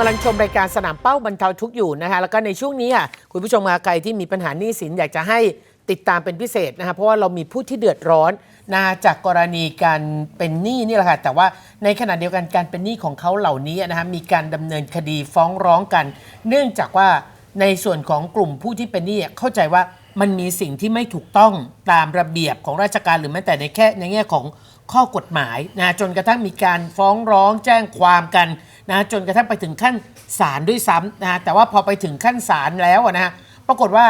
กำลังชมรายการสนามเป้าบรรเทาทุกข์อยู่นะคะแล้วก็ในช่วงนี้อะคุณผู้ชมมาใครที่มีปัญหาหนี้สินอยากจะให้ติดตามเป็นพิเศษนะคะเพราะว่าเรามีผู้ที่เดือดร้อนนะจากกรณีการเป็นหนี้นี่แหละค่ะแต่ว่าในขณะเดียวกันการเป็นหนี้ของเขาเหล่านี้นะคะมีการดำเนินคดีฟ้องร้องกัน เนื่องจากว่าในส่วนของกลุ่มผู้ที่เป็นหนี้เข้าใจว่ามันมีสิ่งที่ไม่ถูกต้องตามระเบียบของราชการหรือแม้แต่ในแค่ในแง่ของข้อกฎหมายนะจนกระทั่งมีการฟ้องร้องแจ้งความกัน นะจนกระทั่งไปถึงขั้นศาลด้วยซ้ำนะแต่ว่าพอไปถึงขั้นศาลแล้วนะฮะปรากฏว่า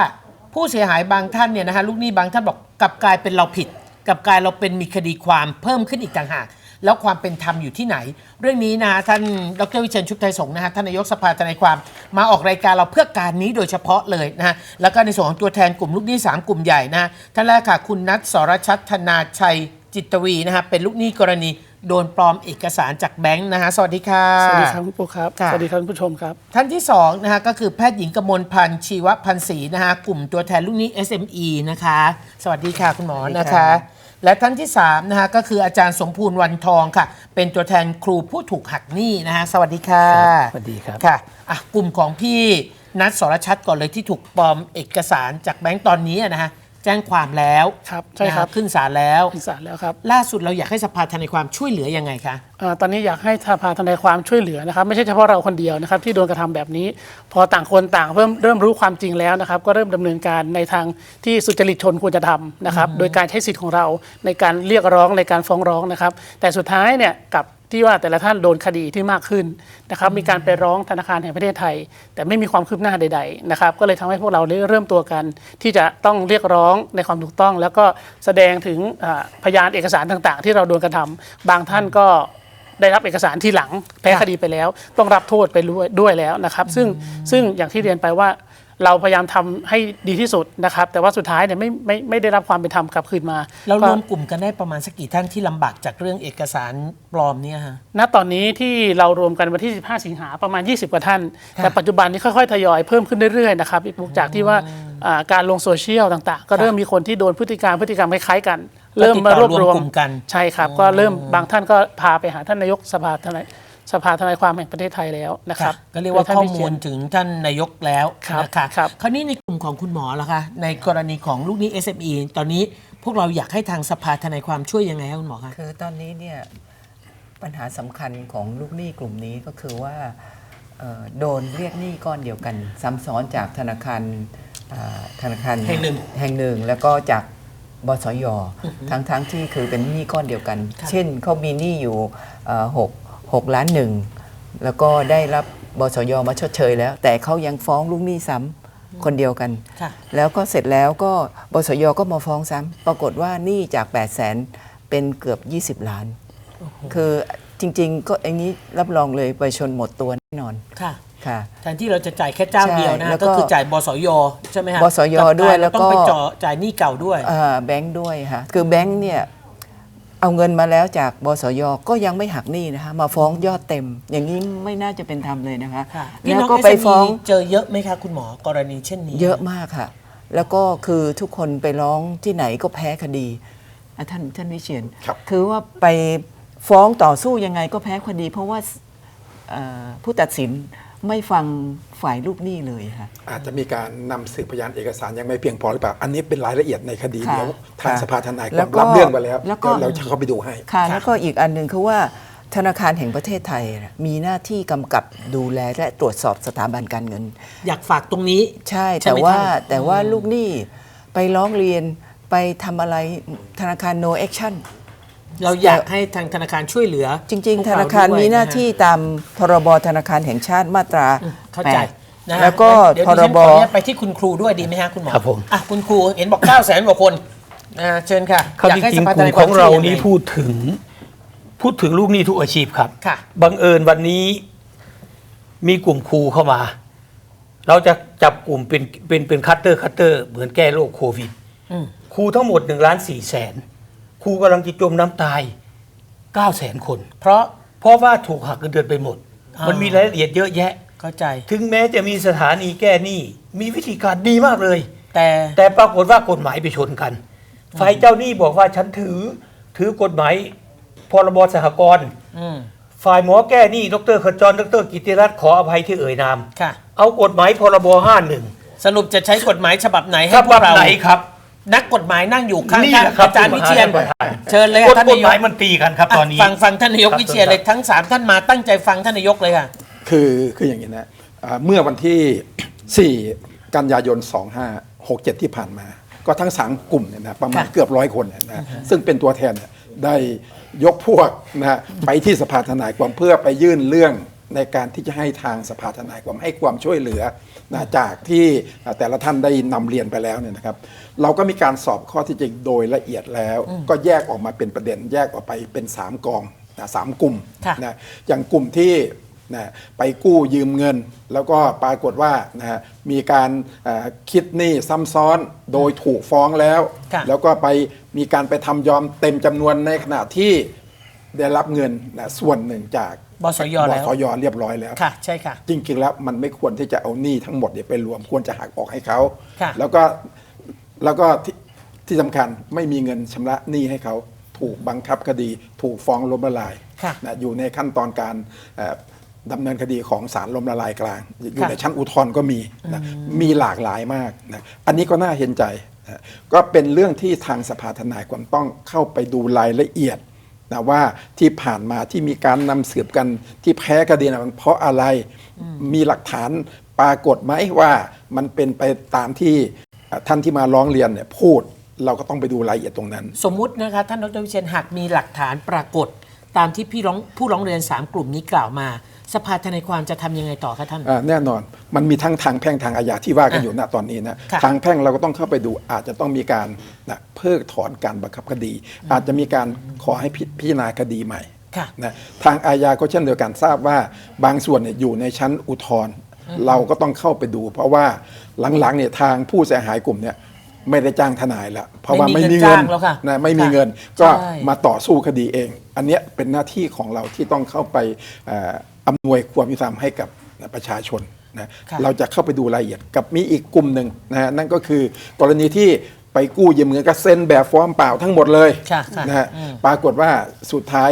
ผู้เสียหายบางท่านเนี่ยนะฮะลูกหนี้บางท่านบอกกลับกลายเป็นเราผิดกลับกลายเราเป็นมีคดีความเพิ่มขึ้นอีกต่างหากแล้วความเป็นธรรมอยู่ที่ไหน เรื่องนี้นะฮะท่านดรวิเชียนชุบไทยสงฆ์นะฮะท่านนายกสภาทนายความมาออกรายการเราเพื่อการนี้โดยเฉพาะเลยนะฮะแล้วก็ในส่วนของตัวแทนกลุ่มลูกหนี้สามกลุ่มใหญ่นะฮะท่านแรกค่ะคุณนัทสรชัดธนาชัยจิตวีนะฮะเป็นลูกหนี้กรณี โดนปลอมเอกสารจากแบงค์นะฮะสวัสดีค่ะ สวัสดีครับคุณปุ๊กครับ ค่ะ สวัสดีครับคุณผู้ชมครับ ท่านที่สองนะฮะก็คือแพทย์หญิงกมลพันธ์ชีวพันธ์ศรีนะฮะกลุ่มตัวแทนลูกหนี้ SME นะคะ สวัสดีค่ะคุณหมอนะคะและท่านที่3นะฮะก็คืออาจารย์สมภูลวันทองค่ะ เป็นตัวแทนครูผู้ถูกหักหนี้นะฮะสวัสดีค่ะ สวัสดีครับ ค่ะอะกลุ่มของพี่นัทสรชัดก่อนเลยที่ถูกปลอมเอกสารจากแบงค์ตอนนี้นะฮะ แจ้งความแล้วครับใช่ครับ นะฮะขึ้นศาลแล้วถึงศาลแล้วครับล่าสุดเราอยากให้สภาทนายความช่วยเหลือยังไงคะเอ่อตอนนี้อยากให้สภาทนายความช่วยเหลือนะครับ ไม่ใช่เฉพาะเราคนเดียวนะครับที่โดนกระทำแบบนี้ พอต่างคนต่างเริ่มเริ่มรู้ความจริงแล้วนะครับ ก็เริ่มดำเนินการในทางที่สุจริตชนควรจะทำนะครับ โดยการใช้สิทธิ์ของเราในการเรียกร้องในการฟ้องร้องนะครับ แต่สุดท้ายเนี่ยกับ ที่ว่าแต่ละท่านโดนคดีที่มากขึ้นนะครับมีการไปร้องธนาคารแห่งประเทศไทย แต่ไม่มีความคืบหน้าใดๆนะครับก็เลยทำให้พวกเราได้เริ่มตัวกัน ที่จะต้องเรียกร้องในความถูกต้อง แล้วก็แสดงถึงพยานเอกสารต่างๆ ที่เราโดนกระทำบางท่านก็ได้รับเอกสารที่หลังแพ้ค่ะคดีไปแล้ว ต้องรับโทษไปด้วยด้วยแล้วนะครับ ซึ่งซึ่งอย่างที่เรียนไปว่า เราพยายามทำให้ดีที่สุดนะครับ แต่ว่าสุดท้ายเนี่ยไม่ไม่ไม่ได้รับความเป็นธรรมกลับคืนมา เรารก็วมกลุ่มกันได้ประมาณสักกี่ท่านที่ลำบากจากเรื่องเอกสารปลอมเนี่ยฮะณตอนนี้ที่เรารวมกันวันที่ 15 สิงหาประมาณ 20 กว่าท่านค่ะแต่ปัจจุบันนี้ค่อยๆ ทยอยเพิ่มขึ้นเรื่อยๆนะครับพี่ปุ๊กจากที่ว่าอ่าการลงโซเชียลต่างๆ ก็เริ่มมีคนที่โดนพฤติการพฤติกรรมคล้ายๆกันเริ่มมารวบรวมกลุ่มกัน ใช่ครับ ก็เริ่มบางท่านก็พาไปหาท่านนายกสภาทนาย สภาทนายความแห่งประเทศไทยแล้วนะครับ ก็เรียกว่าโดท่นข้อวิเชีมูยลนถึงท่านนายกแล้วครับนะคะครับคราวนี้ในกลุ่มของคุณหมอล่ะคะ ในกรณีของลูกหนี้ SME ตอนนี้พวกเราอยากให้ทางสภาทนายความช่วยยังไงคะคุณหมอคะคือตอนนี้เนี่ยปัญหาสำคัญของลูกหนี้กลุ่มนี้ก็คือว่าเอ่อโดนเรียกหนี้ก้อนเดียวกัน ซ้ำซ้อนจากธนาคารอ่าธนาคารแห่งหนึ่งแห่งหนึ่งแล้วก็จากบสยทั้งทั้งที่คือเป็นหนี้ก้อนเดียวกันครับเช่นเขามีหนี้อยู่เอ่อหก หกล้านหนึ่งแล้วก็ได้รับบสยมาชดเชยแล้ว แต่เขายังฟ้องลูกหนี้ซ้ำคนเดียวกันค่ะแล้วก็เสร็จแล้วก็บสยก็มาฟ้องซ้ำปรากฏว่าหนี้จาก 8 0 0แสนเป็นเกือบ 20 ล้าน คือจริง ๆ ก็อันนี้รับรองเลยไปชนหมดตัวแน่นอนค่ะค่ะแทนที่เราจะจ่ายแค่เจ้าเดียวนะใช่แล้วก็ก็คือจ่ายบสยใช่ไหมฮะบสยกลับกลาด้วยแล้วก็ต้องไปจ่อจ่ายหนี้เก่าด้วยเอ่อแบงค์ด้วยค่ะคือแบงค์เนี่ย เอาเงินมาแล้วจากบสยก็ยังไม่หักหนี้นะคะมาฟ้องยอดเต็ม อย่างนี้ไม่น่าจะเป็นธรรมเลยนะคะค่ะพี่แล้วน้องก็ไป SME ฟ้อง เจอเยอะไหมคะคุณหมอกรณีเช่นนี้เยอะมากค่ะ แล้วก็คือทุกคนไปร้องที่ไหนก็แพ้คดีอะท่านท่านวิเชียนครับ คือว่าไปฟ้องต่อสู้ยังไงก็แพ้คดี เพราะว่าเอ่อผู้ตัดสิน ไม่ฟังฝ่ายลูกหนี้เลยค่ะ อาจจะมีการนำสืบพยานเอกสารยังไม่เพียงพอหรือเปล่า อันนี้เป็นรายละเอียดในคดีค่ะเดี๋ยวทางค่ะสภาทนายคแล้วาวมก็รับเรื่องไปแล้วแล้วก็ เดี๋ยวเราจะเข้าไปดูให้ ค่ะแล้วก็อีกอันหนึ่งคือว่าธนาคารแห่งประเทศไทยน่ะมีหน้าที่กำกับดูแลและตรวจสอบสถาบันการเงิน อยากฝากตรงนี้ ใช่ใช่แต่ไหมว่าท่าน แต่ว่าลูกหนี้ไปร้องเรียนไปทำอะไรธนาคาร no action เราอยากให้ทางธนาคารช่วยเหลือ จริง พวกๆธนาคารด้วยมีหน้าะฮะที่ตามพรบธนาคารแห่งชาติมาตราเข้าใจแปดนะฮะแล้วก็เดี๋ยวพดิรฉันบ ขออนุญาตไปที่คุณครูด้วยดีไหมฮะคุณหมอครับผม อะคุณครูเห็นบอก 9 0 0 0 0 0กว่าคนอ่าเชิญค่ะครับอยากจให้ริสงภาๆทกลุ่นายมควาขมองเราช่วยยังไงนี้พูดถึง พูดถึงลูกหนี้ทุกอาชีพครับค่ะ บังเอิญวันนี้มีกลุ่มครูเข้ามา เราจะจับกลุ่มเป็นเป็นเป็นคัตเตอร์คัตเตอร์เหมือนแก้โรคโควิดอืมครูทั้งหมดหนึ่งล้านสี่แสน ครูกำลังจะจมน้ำตายเก้าแสนคน เพราะเพราะว่าถูกหักเงินเดือนไปหมด อ่ามั มันมีรายละเอียดเยอะแยะ เข้าใจ ถึงแม้จะมีสถานีแก้หนี้มีวิธีการดีมากเลย แต่ แต่ปรากฏว่ากฎหมายไปชนกัน ฝ่ายเจ้าหนี้บอกว่าฉันถือ ถือกฎหมายพรบสหกรณ์อืมฝ่ายหมอแก้หนี้ดรขจรดรกิติรัตน์ขออภัยที่เอ่ยนาม ค่ะ เอากฎหมายพรบ51สรุปจะใช้กฎหมายฉบับไหนฉให้พวบักบเรา ไหนครับ นักกฎหมายนั่งอยู่ข้างนี่ท่านแหละครับอาจารย์วิเชียนที่ผมหาท่านประธาน เชิญเลยกค่ะฎท่านกฎนายหมากยมันตีกันครับตอนนี้ ฟังฟังท่านนายกครับวิเชียนเลยทั้งสามท่านมาตั้งใจฟังท่านนายกเลยค่ะ คือคืออย่างนี้นะอ่าเมื่อวันที่ 4 กันยายน 2567 ที่ผ่านมา ก็ทั้งสามกลุ่มเนี่ยนะประมาณค่ะ เกือบร้อยคนเนี่ยนะซึ่งเป็นตัวแทนเนี่ยได้ยกพวกนะฮะไปที่สภาทนายความเพื่อไปยื่นเรื่อง ในการที่จะให้ทางสภาทนายความให้ความช่วยเหลือนะจากที่แต่ละท่านได้นำเรียนไปแล้วเนี่ยนะครับ เราก็มีการสอบข้อที่จริงโดยละเอียดแล้ว ก็แยกออกมาเป็นประเด็น แยกออกไปเป็น 3 กองนะสามกลุ่มค่ะนะอย่างกลุ่มที่นะไปกู้ยืมเงิน แล้วก็ปรากฏว่านะฮะมีการเอ่อคิดหนี้ซ้ำซ้อนโดยถูกฟ้องแล้วค่ะแล้วก็ไปมีการไปทำยอมเต็มจำนวนในขณะที่ได้รับเงินนะส่วนหนึ่งจาก บสยแล้วบสยเรียบร้อยแล้วค่ะ ใช่ค่ะ จริงๆแล้วมันไม่ควรที่จะเอาหนี้ทั้งหมดเนี่ยไปรวมควรจะหักออกให้เขาค่ะแล้วก็แล้วก็ที่ที่สำคัญไม่มีเงินชำระหนี้ให้เขาถูกบังคับคดี ถูกฟ้องล้มละลายค่ะนะอยู่ในขั้นตอนการเอ่อดำเนินคดีของศาลล้มละลายกลาง อยู่ค่ะในชั้นอุทธรณ์ก็มีนะมีหลากหลายมากนะอันนี้ก็น่าเห็นใจนะก็เป็นเรื่องที่ทางสภาทนายความต้องเข้าไปดูรายละเอียด นะว่าที่ผ่านมาที่มีการนำสืบกันที่แพ้คดีนะมันเพราะอะไรมีหลักฐานปรากฏไหมว่ามันเป็นไปตามที่เอ่อท่านที่มาร้องเรียนเนี่ยพูดเราก็ต้องไปดูรายละเอียดตรงนั้น สมมุตินะคะท่านดรวิเชียนหากมีหลักฐานปรากฏ ตามที่พี่ร้องผู้ร้องเรียนสามกลุ่มนี้กล่าวมา สภาทนายความจะทำยังไงต่อคะท่านอ่าแน่นอน มันมีทั้งทางแพ่งทางอาญาที่ว่ากันอยู่ณตอนนี้นะค่ะทางแพ่งเราก็ต้องเข้าไปดูอาจจะต้องมีการนะเพิกถอนการบังคับคดี อาจจะมีการขอให้พิพิจารณาคดีใหม่ค่ะนะทางอาญาก็เช่นเดียวกันทราบว่าบางส่วนเนี่ยอยู่ในชั้นอุทธรณ์เราก็ต้องเข้าไปดู เพราะว่าหลังๆเนี่ยทางผู้เสียหายกลุ่มเนี่ยไม่ได้จ้างทนายละเพราะว่าไม่ไม่มีมีเงิเงินนจ้างแล้วค่ะนะไม่มีค่ะเงินก็ใช่มาต่อสู้คดีเอง อันเนี้ยเป็นหน้าที่ของเราที่ต้องเข้าไปเอ่ออำนวยความยุติธรรมให้กับประชาชนนะค่ะเราจะเข้าไปดูรายละเอียดกับมีอีกกลุ่มหนึ่งนะฮะนั่นก็คือกรณีที่ไปกู้ยืมเงินก็เซ็นแบบฟอร์มเปล่าทั้งหมดเลยค่ะค่ะนะฮะอืมปรากฏว่าสุดท้าย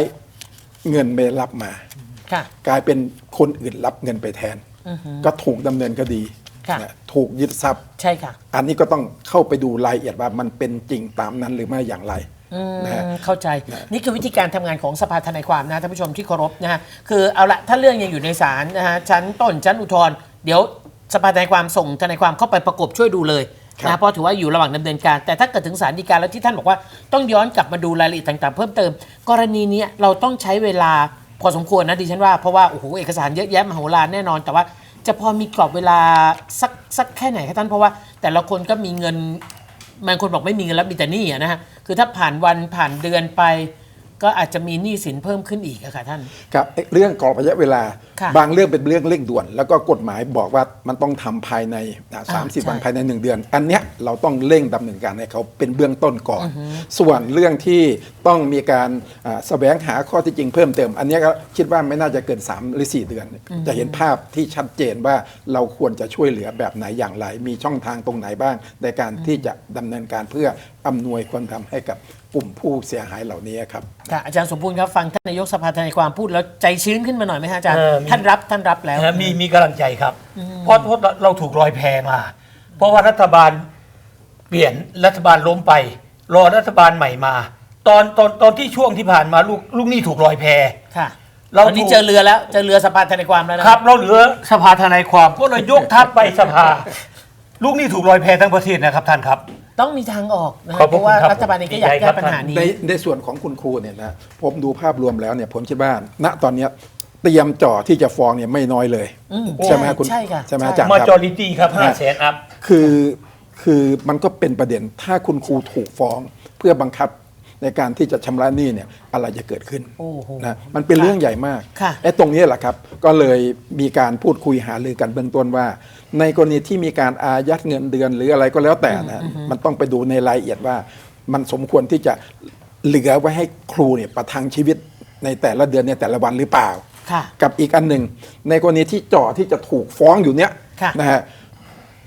เงินไม่รับมาค่ะกลายเป็นคนอื่นรับเงินไปแทน ก็ถูกดำเนินคดีค่ะนะถูกยึดทรัพย์ใช่ค่ะ อันนี้ก็ต้องเข้าไปดูรายละเอียดว่ามันเป็นจริงตามนั้นหรือไม่อย่างไร อืมนะฮะ เข้าใจ นี่คือวิธีการทำงานของสภาทนายความนะท่านผู้ชมที่เคารพนะฮะคือเอาละถ้าเรื่องยังอยู่ในศาลนะฮะชั้นต้นชั้นอุทธรณ์เดี๋ยวสภาทนายความส่งทนายความเข้าไปประกบช่วยดูเลยครับ นะเพราะถือว่าอยู่ระหว่างดำเนินการ แต่ถ้าเกิดถึงศาลฎีกาแล้วที่ท่านบอกว่าต้องย้อนกลับมาดูรายละเอียดต่าง ๆ เพิ่มเติม กรณีเนี้ยเราต้องใช้เวลาพอสมควรนะดิฉันว่าเพราะว่าโอ้โหเอกสารเยอะแยะมโหฬารแน่นอน แต่ว่าจะพอมีกรอบเวลาสักสักแค่ไหนคะท่านเพราะว่า แต่ละคนก็มีเงิน บางคนบอกไม่มีเงินแล้วมีแต่หนี้อะนะฮะคือถ้าผ่านวันผ่านเดือนไป ก็อาจจะมีหนี้สินเพิ่มขึ้นอีกอะค่ะท่าน ครับเอ๊ะเรื่องกรอบระยะเวลา ค่ะ บางเรื่องเป็นเรื่องเร่งด่วน แล้วก็กฎหมายบอกว่ามันต้องทำภายในสามสิบใช่วันภายในหนึ่งเดือน อันเนี้ยเราต้องเร่งดำเนินการให้เขาเป็นเบื้องต้นก่อน ส่วนเรื่องที่ต้องมีการอ่าแสวงหาข้อที่จริงเพิ่มเติม อันเนี้ยก็คิดว่าไม่น่าจะเกิน 3 หรือ 4 เดือน จะเห็นภาพที่ชัดเจนว่าเราควรจะช่วยเหลือแบบไหนอย่างไร มีช่องทางตรงไหนบ้างในการที่จะดำเนินการเพื่อ อำนวยความทำให้กับกลุ่มผู้เสียหายเหล่านี้ครับ ค่ะอาจารย์สมบูรณ์ครับฟังท่านนายกสภาทนายความพูดแล้วใจชื้นขึ้นมาหน่อยไหมฮะอาจารย์เออมี ท่านรับท่านรับแล้ว นะมีมีกำลังใจครับ เพราะเพราะเราถูกรอยแพมา เพราะว่ารัฐบาลเปลี่ยนรัฐบาลล้มไป รอรัฐบาลใหม่มา ตอนตอนตอนที่ช่วงที่ผ่านมาลูกลูกหนี้ถูกรอยแพ ค่ะเราตอนนี้ถูกเจอเรือแล้วเจอเรือสภาทนายความแล้วนะครับ เราเหลือสภาทนายความก็เลยยกทัพไปสภา ลูกหนี้ถูกรอยแพทั้งประเทศนะครับท่านครับ ต้องมีทางออกนะขอบเพพระราะว่าคุณครับรัฐบาลเองก็อยากดีใจคแก้รับ ปัญหานี้ ในในส่วนของคุณครูเนี่ยนะผมดูภาพรวมแล้วเนี่ยผมคิดว่าณตอนเนี้ยเตรียมจ่อที่จะฟ้องเนี่ยไม่น้อยเลย อืมใช่ไหมครับคุณใช่ค่ะใช่ไหมใช่อาจารย์ มาครับจอริตี้ครับห้าแสนอัพ คือคือมันก็เป็นประเด็นถ้าคุณครูถูกฟ้องเพื่อบังคับ ในการที่จะชำระหนี้เนี่ยอะไรจะเกิดขึ้นโอ้โหนะมันเป็นเรื่องใหญ่มากค่ะไอ้ตรงนี้แหละครับ ก็เลยมีการพูดคุยหารือกันเบื้องต้นว่า ในกรณีที่มีการอายัดเงินเดือนหรืออะไรก็แล้วแต่นะมันต้องไปดูในรายละเอียดว่า มันสมควรที่จะเหลือไว้ให้ครูเนี่ยประทังชีวิตในแต่ละเดือนในแต่ละวันหรือเปล่าค่ะกับอีกอันหนึ่งในกรณีที่จ่อที่จะถูกฟ้องอยู่เนี้ยค่ะนะฮะ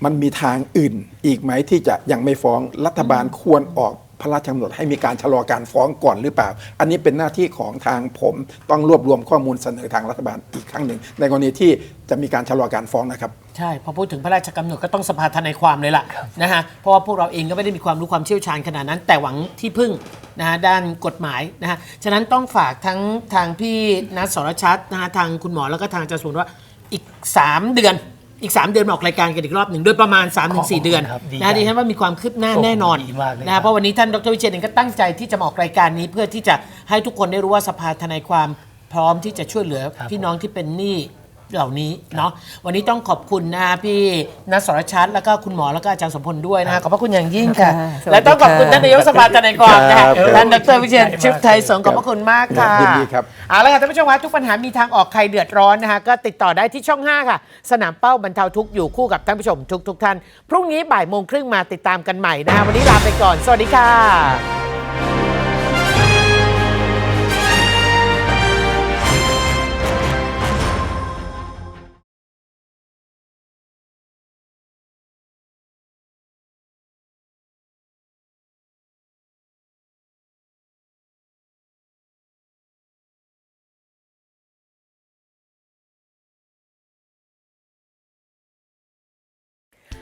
มันมีทางอื่นอีกไหมที่จะยังไม่ฟ้องรัฐบาลควรออก พระราชกำหนดให้มีการชะลอการฟ้องก่อนหรือเปล่า อันนี้เป็นหน้าที่ของทางผมต้องรวบรวมข้อมูลเสนอทางรัฐบาลอีกครั้งหนึ่ง ในกรณีที่จะมีการชะลอการฟ้องนะครับ ใช่ พอพูดถึงพระราชกำหนดก็ต้องสภาทนายความเลยล่ะนะฮะเพราะว่าพวกเราเองก็ไม่ได้มีความรู้ความเชี่ยวชาญขนาดนั้น แต่หวังที่พึ่งนะฮะด้านกฎหมายนะฮะฉะนั้นต้องฝากทั้งทางพี่นัทสรชัดนะฮะทางคุณหมอแล้วก็ทางอาจารย์สมุนว่าอีก 3 เดือน อีก 3 เดือนมาออกรายการกันอีกรอบหนึ่งโดยประมาณ 3-4 เดือนครับดีนะฮะดิฉันว่ามีความคืบหน้าแน่นอนดีมากเลยนะฮะเพราะวันนี้ท่านดรวิเชียนเองก็ตั้งใจที่จะมาออกรายการนี้ เพื่อที่จะให้ทุกคนได้รู้ว่าสภาทนายความพร้อมที่จะช่วยเหลือพี่น้องที่เป็นหนี้ เหล่านี้เนาะวันนี้ต้องขอบคุณนะฮะพี่นัทสรชัดแล้วก็คุณหมอแล้วก็อาจารย์สมพลด้วยนะฮะขอบพระคุณอย่างยิ่งค่ะ ค่ะสวัสดีและต้องขอบคุณค่ะท่านนายกสภาทนายความนะฮะครับท่านดรวิเชียนชิฟไทยสงฆ์ขอบพระคุณมากค่ะยินดีครับ เอาละค่ะท่านผู้ชมคะทุกปัญหามีทางออกใครเดือดร้อนนะคะก็ติดต่อได้ที่ช่อง 5 ค่ะ สนามเป้าบรรเทาทุกข์อยู่คู่กับท่านผู้ชมทุกทุกๆท่าน พรุ่งนี้บ่ายโมงครึ่งมาติดตามกันใหม่นะคะวันนี้ลาไปก่อน สวัสดีค่ะ